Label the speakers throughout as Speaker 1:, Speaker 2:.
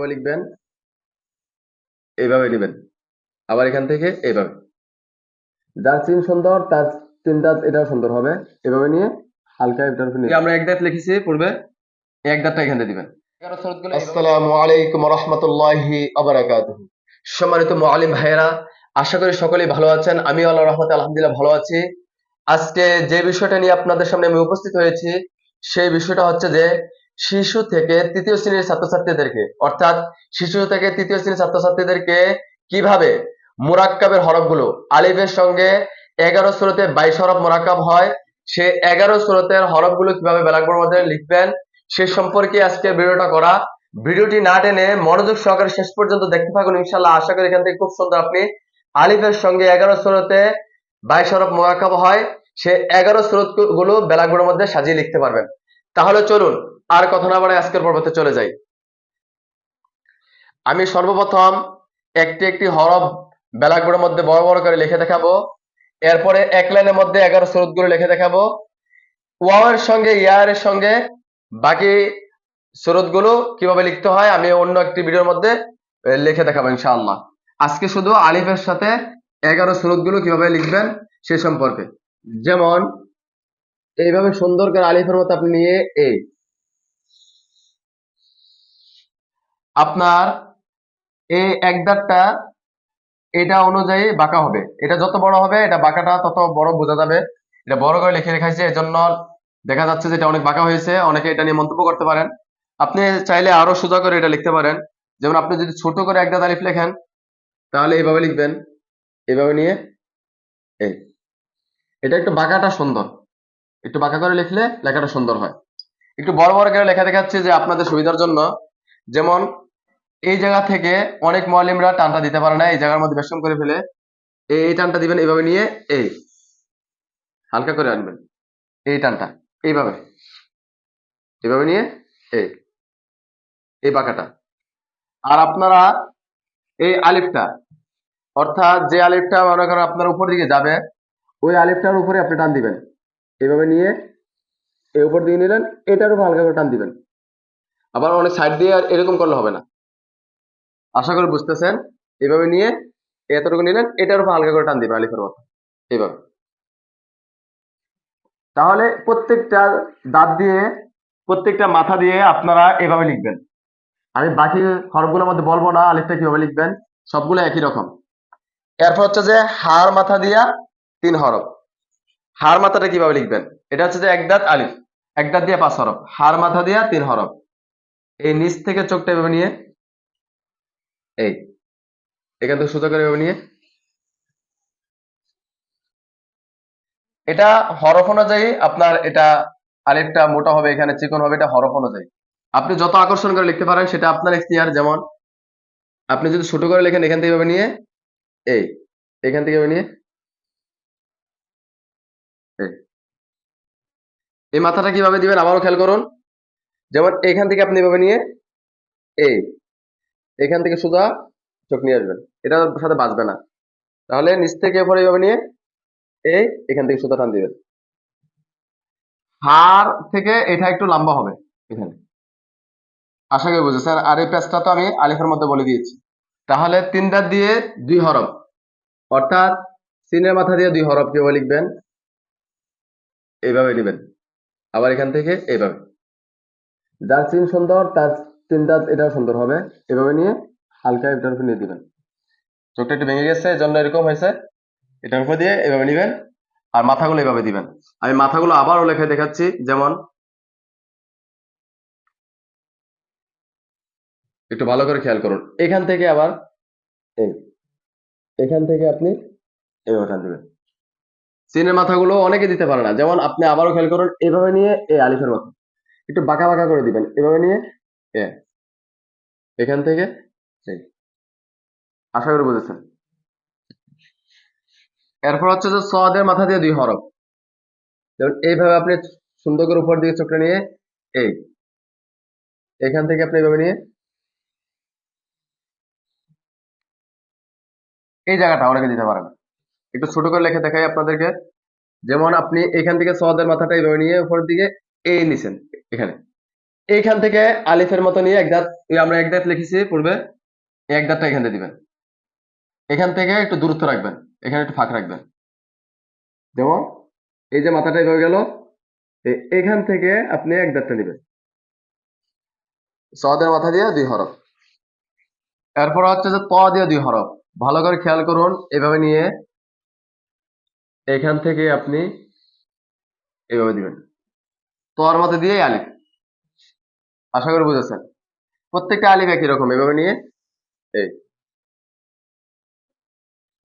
Speaker 1: কীভাবে লিখবেন। এইভাবে নেবেন। আবার এখান থেকে এইভাবে যার চিন সুন্দর তার চিন্তা এটাও সুন্দর হবে। এভাবে নিয়ে হালকা এটার উপর নিয়ে আমরা এক দাঁত লিখেছি পূর্বে এক দাঁতটা এখানে দিবেন। আসসালামু আলাইকুম রহমতুল্লাহি আবরাকাতুহু সম্মানিত মুআলিম ভাইয়েরা আশা করি সকলেই ভালো আছেন। আমি আল্লাহ রহমতে আলহামদুলিল্লাহ ভালো আছি। আজকে যে বিষয়টা নিয়ে আপনাদের সামনে আমি উপস্থিত হয়েছি সেই বিষয়টা হচ্ছে যে শিশু থেকে তৃতীয় শ্রেণির ছাত্রছাত্রীদেরকে, অর্থাৎ শিশু থেকে তৃতীয় শ্রেণির ছাত্রছাত্রীদেরকে কীভাবে মুরাক্কাবের হরফগুলো আলিফের সঙ্গে এগারো স্রোতে বাইশ হরফ মোরাক্কাব হয়, সে এগারো স্রোতের হরফগুলো কীভাবে ব্ল্যাকবোর্ড মধ্যে লিখবেন, সে সম্পর্কে আজকে ভিডিওটা করা। ভিডিওটি না টেনে মনোযোগ সহকারে শেষ পর্যন্ত দেখতে থাকুন ইনশাল্লাহ আশা করি এখান থেকে খুব সুন্দর আপনি আলিফের সঙ্গে এগারো স্রোতে বাইশ হরফ মোরাক্কাব হয়, সে এগারো স্রোতগুলো ব্ল্যাকবোর্ডের মধ্যে সাজিয়ে লিখতে পারবেন। তাহলে চলুন আর কথা না বাড়ায় আজকের পর্বতে চলে যাই। আমি সর্বপ্রথম একটি একটি হরফ ব্ল্যাকবোর্ডের মধ্যে বড় বড় করে লিখে দেখাবো। এরপরে এক লাইনের মধ্যে এগারো স্রোতগুলো লিখে দেখাবো। ওয়াওয়ের সঙ্গে ইয়ারের সঙ্গে বাকি স্রোতগুলো কীভাবে লিখতে হয় আমি অন্য একটি ভিডিওর মধ্যে লিখে দেখাবো ইনশাআল্লাহ। আজকে শুধু আলিফের সাথে এগারো স্রোতগুলো কীভাবে লিখবেন সে সম্পর্কে। যেমন, এইভাবে সুন্দর করে আলিফের মতো আপনি নিয়ে এই আপনার এই এক দাঁতটা এটা অনুযায়ী বাঁকা হবে। এটা যত বড় হবে, এটা বাঁকাটা তত বড় বোঝা যাবে। এটা বড় করে লিখে রেখেছে এজন্য দেখা যাচ্ছে যে এটা অনেক বাঁকা হয়েছে। অনেকে এটা নিয়ে মন্তব্য করতে পারেন। আপনি চাইলে আরও সোজা করে এটা লিখতে পারেন। যেমন আপনি যদি ছোট করে এক দাঁত আলিফ লেখেন, তাহলে এইভাবে লিখবেন। এইভাবে নিয়ে, এই। এটা একটু বাঁকাটা সুন্দর। একটু বাঁকা করে লিখলে লেখাটা সুন্দর হয়। একটু বড় বড় করে লেখা দেখাচ্ছে যে আপনাদের সুবিধার জন্য। যেমন এই জায়গা থেকে অনেক মলিমরা টানটা দিতে পারে না, এই জায়গার মধ্যে বেশম করে ফেলে। এই টানটা দিবেন, এইভাবে নিয়ে এই, হালকা করে আনবেন। এই টানটা, এইভাবে। এইভাবে নিয়ে এই এই বাঁকাটা। আর আপনারা এই আলিফটা, অর্থাৎ যে আলিফটা মনে করেন আপনার উপর দিকে যাবে, ওই আলিফটার উপরে আপনি টান দিবেন। এইভাবে নিয়ে এই উপর দিকে নিলেন, এটার উপর হালকা করে টান দিবেন। আবার অনেক সাইড দিয়ে আর এরকম করলে হবে না। আশা করি বুঝতেছেন? এইভাবে নিয়ে এতটুকু নিলেন, এটার উপর হালকা করে টান দিবেন আলিফের মতো। এইভাবে। তাহলে প্রত্যেকটা দাঁত দিয়ে, প্রত্যেকটা মাথা দিয়ে আপনারা এভাবে লিখবেন। আমি বাকি হরফগুলোর মধ্যে বলব না, আলিফটা কীভাবে লিখবেন, সবগুলো একই রকম। এরপর হচ্ছে যে হার মাথা দিয়া তিন হরফ। হার মাথাটা কীভাবে লিখবেন? এটা হচ্ছে যে এক দাঁত আলিফ, এক দাঁত দিয়ে পাঁচ হরফ। হার মাথা দিয়া তিন হরফ। এই নিচ থেকে চোখটা এভাবে নিয়ে এই, এখান থেকে সোজা করে নিয়ে এটা হরফ অনুযায়ী আপনার এটা আলিফটা মোটা হবে, এখানে চিকন হবে, এটা হরফ অনুযায়ী। আপনি যত আকর্ষণ করে লিখতে পারেন, সেটা আপনার এখতিয়ার, যেমন আপনি যদি ছোট করে লেখেন, এখান থেকে নিয়ে এই, এখান থেকে নিয়ে এই। মাথাটা কীভাবে দিবেন, আবারও খেয়াল করুন। যেমন এখান থেকে আপনি এভাবে নিয়ে এই এখান থেকে সোজা চোখ নিয়ে আসবেন। এটার সাথে বাঁচবে না। তাহলে নিচ থেকে এরপরে এইভাবে নিয়ে এই এখান থেকে সোজা টান দিবেন। হার থেকে এটা একটু লম্বা হবে এখানে। আশা করি বুঝেছেন আর এই পেজটা তো আমি আলিফের মধ্যে বলে দিয়েছি। তাহলে তিন দাঁত দিয়ে দুই হরফ, অর্থাৎ সিনের মাথা দিয়ে দুই হরফ কীভাবে লিখবেন। এইভাবে নেবেন। আবার এখান থেকে এইভাবে। যার চিন সুন্দর, তার তিন দাঁত এটাও সুন্দর হবে। এভাবে নিয়ে হালকা এটার উপর নিয়ে দিবেন। চোখটা একটু ভেঙে গেছে এজন্য এরকম হয়েছে। এটার উপর দিয়ে এভাবে নিবেন আর মাথাগুলো এভাবে দিবেন। আমি মাথাগুলো আবারও লেখে দেখাচ্ছি, যেমন একটু ভালো করে খেয়াল করুন। এখান থেকে আবার এই, এখান থেকে আপনি এইভাবে টান দিবেন। সিনের মাথাগুলো অনেকে দিতে পারে না। যেমন আপনি আবারও খেয়াল করুন, এভাবে নিয়ে এই আলিফের মতো। একটু বাঁকা বাঁকা করে দিবেন। এভাবে নিয়ে এ, এখান থেকে আশা করি বুঝেছেন। এরপর হচ্ছে যে সদের মাথা দিয়ে দুই হরফ। যেমন এইভাবে আপনি সুন্দর করে উপর দিকে চোখটা নিয়ে এই, এখান থেকে আপনি এইভাবে নিয়ে এই জায়গাটা অনেকে দিতে পারেন। একটু ছোট করে লিখে দেখাই আপনাদেরকে। যেমন আপনি এখান থেকে সদের মাথাটা এইভাবে নিয়ে উপরের দিকে এই নিছেন, এখানে। এইখান থেকে আলিফের মতো নিয়ে এক দাঁত আমরা এক দাঁত লিখেছি পূর্বে এক এখান থেকে দিবেন। এখান থেকে একটু দূরত্ব রাখবেন, এখানে একটু ফাঁক রাখবেন। যেমন এই যে মাথাটা এভাবে গেল এখান থেকে আপনি এক দাঁতটা নেবেন। সদের মাথা দিয়ে দুই হরফ। এরপর হচ্ছে যে ত দিয়ে দুই হরফ। ভালো করে খেয়াল করুন, এভাবে নিয়ে এখান থেকে আপনি এভাবে দিবেন। তর মাথা দিয়ে আলিফ। আশা করি বুঝেছেন। প্রত্যেকটা আলিফ একই রকম, এভাবে নিয়ে এই।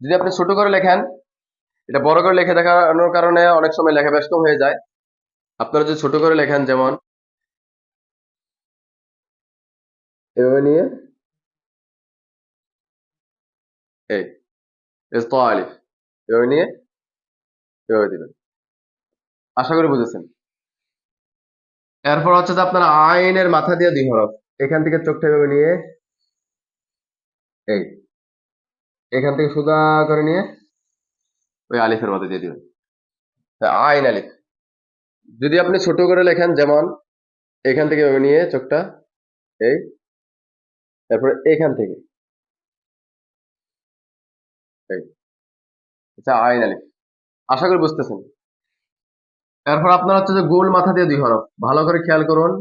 Speaker 1: যদি আপনি ছোট করে লেখেন, এটা বড় করে লিখে দেখানোর কারণে অনেক সময় লেখা ব্যস্ত হয়ে যায়। আপনারা যদি ছোট করে লেখেন, যেমন এভাবে নিয়ে এই আলিফ, এভাবে নিয়ে এভাবে দিবেন। আশা করি বুঝেছেন। এরপর হচ্ছে যে আপনার আইনের মাথা দিয়ে দুই হরফ। এখান থেকে চোখটা এভাবে নিয়ে, এই, এখান থেকে সুদা করে নিয়ে ওই আলিফের মধ্যে দিয়ে দিবেন। আইন আলিফ। যদি আপনি ছোট করে লেখেন যেমন, এখান থেকে এভাবে নিয়ে চোখটা, এই তারপরে এখান থেকে, এই আচ্ছা আইন আলিফ। আশা করি বুঝতেছেন। এরপর আপনার হচ্ছে যে গোল মাথা দিয়ে দুই হরফ। ভালো করে খেয়াল করুন।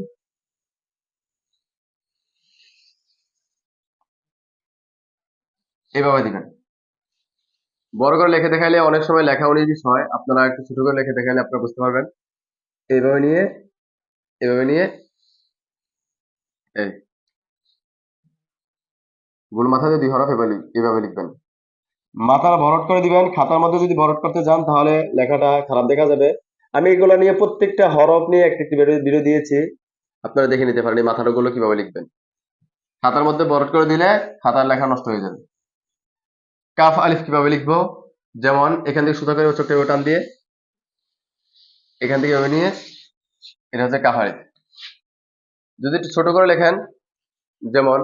Speaker 1: এভাবে দিবেন বড় করে লিখে দেখাইলে অনেক সময় লেখা উনিশ হয়। আপনারা একটু ছোট করে লিখে দেখাইলে আপনারা বুঝতে পারবেন। এইভাবে নিয়ে এভাবে নিয়ে, এই। গোল মাথা দিয়ে দুই হরফ এভাবে এভাবে লিখবেন। মাথার ভরট করে দিবেন। খাতার মধ্যে যদি ভরট করতে যান তাহলে লেখাটা খারাপ দেখা যাবে। আমি এগুলো নিয়ে প্রত্যেকটা হরফ নিয়ে একটি একটি ভিডিও দিয়েছি। আপনারা দেখে নিতে পারেন এই মাথারগুলো কীভাবে লিখবেন। খাতার মধ্যে ভরট করে দিলে খাতার লেখা নষ্ট হয়ে যাবে। কাফ, আলিফ কীভাবে লিখব? যেমন এখান থেকে সুতা করে চোখটা টান দিয়ে এখান থেকে এভাবে নিয়ে এটা হচ্ছে কাফ, আলিফ। যদি একটু ছোট করে লেখেন, যেমন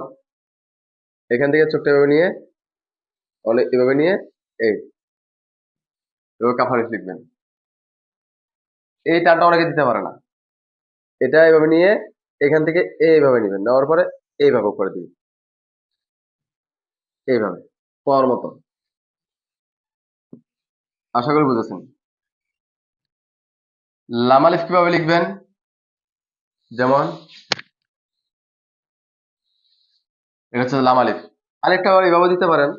Speaker 1: এখান থেকে চোখটা এভাবে নিয়ে, অনেক এভাবে নিয়ে, এই, এভাবে কাফ, আলিফ লিখবেন। এই টানটা অনেকে দিতে পারে না। এটা এভাবে নিয়ে এখান থেকে এইভাবে নেবেন, নেওয়ার পরে এইভাবে করে দিই এইভাবে, পাওয়ার মতো। আশা করি বুঝেছেন। লামালিফ কীভাবে লিখবেন? যেমন, এটা হচ্ছে লামালিফ আরেকটা এইভাবে দিতে পারেন।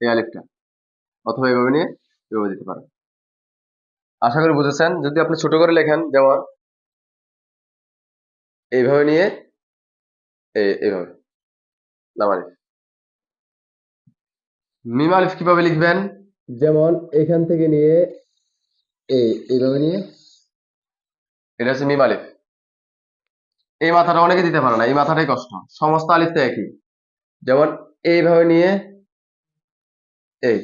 Speaker 1: এই আলিফটা। অথবা এইভাবে নিয়ে এভাবে দিতে পারেন। আশা করি বুঝেছেন। যদি আপনি ছোট করে লেখেন যেমন এইভাবে নিয়ে এই- এইভাবে। মিম আলিফ কীভাবে লিখবেন? যেমন এখান থেকে নিয়ে এই এইভাবে নিয়ে। এটা হচ্ছে মিম আলিফ এই মাথাটা অনেকে দিতে পারে না এই মাথাটাই কষ্ট। সমস্ত আলিফ তো একই। যেমন এইভাবে নিয়ে এই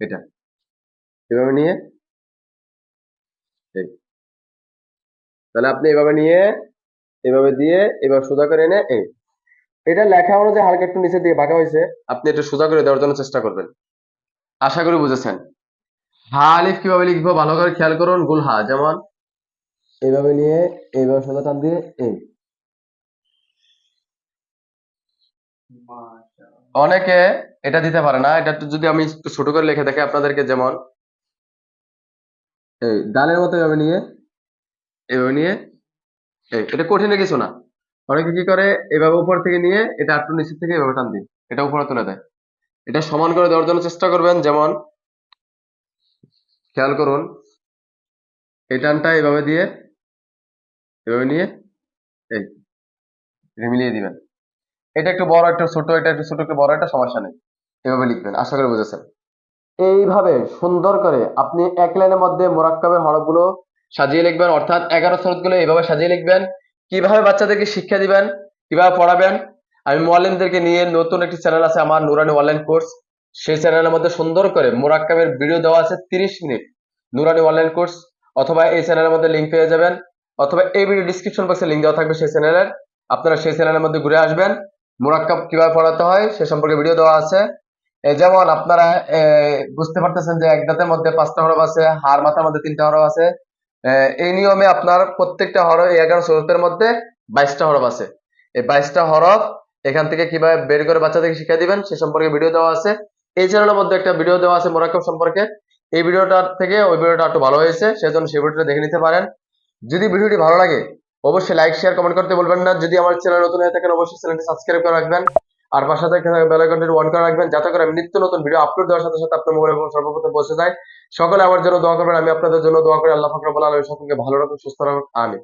Speaker 1: এটা। এভাবে নিয়ে এই তাহলে আপনি এভাবে নিয়ে, এভাবে দিয়ে, এবার সোজা করে এনে এই, এটা লেখা অনুযায়ী হালকা একটু নিচে দিয়ে বাঁকা হয়েছে, আপনি একটু সোজা করে দেওয়ার জন্য চেষ্টা করবেন। আশা করি বুঝেছেন। হা আলিফ কীভাবে লিখব ভালো করে খেয়াল করুন, গুল হা, যেমন। এইভাবে নিয়ে এইভাবে সোজা টান দিয়ে, এই। অনেকে এটা দিতে পারে না, এটা যদি আমি একটু ছোট করে লিখে দেখে আপনাদেরকে যেমন। এই ডালের মতো এভাবে নিয়ে এভাবে নিয়ে, এই এটা কঠিন কিছু না। অনেকে কি করে, এভাবে উপর থেকে নিয়ে, এটা একটু নিচের থেকে এভাবে টান দিই এটা উপরে তুলে দেয়। এটা সমান করে দেওয়ার জন্য চেষ্টা করবেন, যেমন খেয়াল করুন, এই টানটা এভাবে দিয়ে, এভাবে নিয়ে, এই মিলিয়ে দিবেন। এটা একটু বড়, একটা ছোট, এটা একটু ছোট, একটু বড় একটা সমস্যা নেই। এভাবে লিখবেন, আশা করি বুঝেছেন। এইভাবে সুন্দর করে আপনি এক লাইনের মধ্যে মোরাক্কাবের হরফগুলো সাজিয়ে লিখবেন, অর্থাৎ এগারো গুলো এইভাবে সাজিয়ে লিখবেন। কীভাবে বাচ্চাদেরকে শিক্ষা দিবেন, কীভাবে পড়াবেন, আমি মোয়াল্লিমদেরকে নিয়ে নতুন একটি চ্যানেল আছে আমার, নুরানি অনলাইন কোর্স। সেই চ্যানেলের মধ্যে সুন্দর করে মোরাক্কাবের ভিডিও দেওয়া আছে তিরিশ মিনিট, নুরানি অনলাইন কোর্স, অথবা এই চ্যানেলের মধ্যে লিঙ্ক পেয়ে যাবেন, অথবা এই ভিডিও ডিসক্রিপশন বক্সে লিঙ্ক দেওয়া থাকবে সেই চ্যানেলের। আপনারা সেই চ্যানেলের মধ্যে ঘুরে আসবেন মোরাক্কাব কীভাবে পড়াতে হয় সে সম্পর্কে ভিডিও দেওয়া আছে। যেমন আপনারা বুঝতে পারতেছেন যে এক দাঁতের মধ্যে পাঁচটা হরফ আছে হার মাথার মধ্যে তিনটা হরফ আছে। এই নিয়মে আপনার প্রত্যেকটা হরফ এগারো সুরতের মধ্যে বাইশটা হরফ আছে। এই বাইশটা হরফ এখান থেকে কীভাবে বের করে বাচ্চাদেরকে শিখিয়ে দিবেন, সে সম্পর্কে ভিডিও দেওয়া আছে। এই চ্যানেলের মধ্যে একটা ভিডিও দেওয়া আছে মোরাক্কব সম্পর্কে। এই ভিডিওটার থেকে ওই ভিডিওটা একটু ভালো হয়েছে, সেজন্য সেই ভিডিওটা দেখে নিতে পারেন। যদি ভিডিওটি ভালো লাগে, অবশ্যই লাইক শেয়ার কমেন্ট করতে বলবেন না। যদি আমার চ্যানেল নতুন হয়ে থাকেন, অবশ্যই চ্যানেলটি সাবস্ক্রাইব করে রাখবেন। আর পাশে থেকে বেল আইকনটি অন করে রাখবেন, যাতে করে আমি নিত্য নতুন ভিডিও আপলোড দেওয়ার সাথে সাথে আপনার মোবাইল ফোন সর্বপ্রথম বসে যায়। সকলে আমার জন্য দোয়া করবেন, আমি আপনাদের জন্য দোয়া করি, আল্লাহ ফাকর বলে আলমী সকলকে ভালো রাখুন সুস্থ রাখুন আমি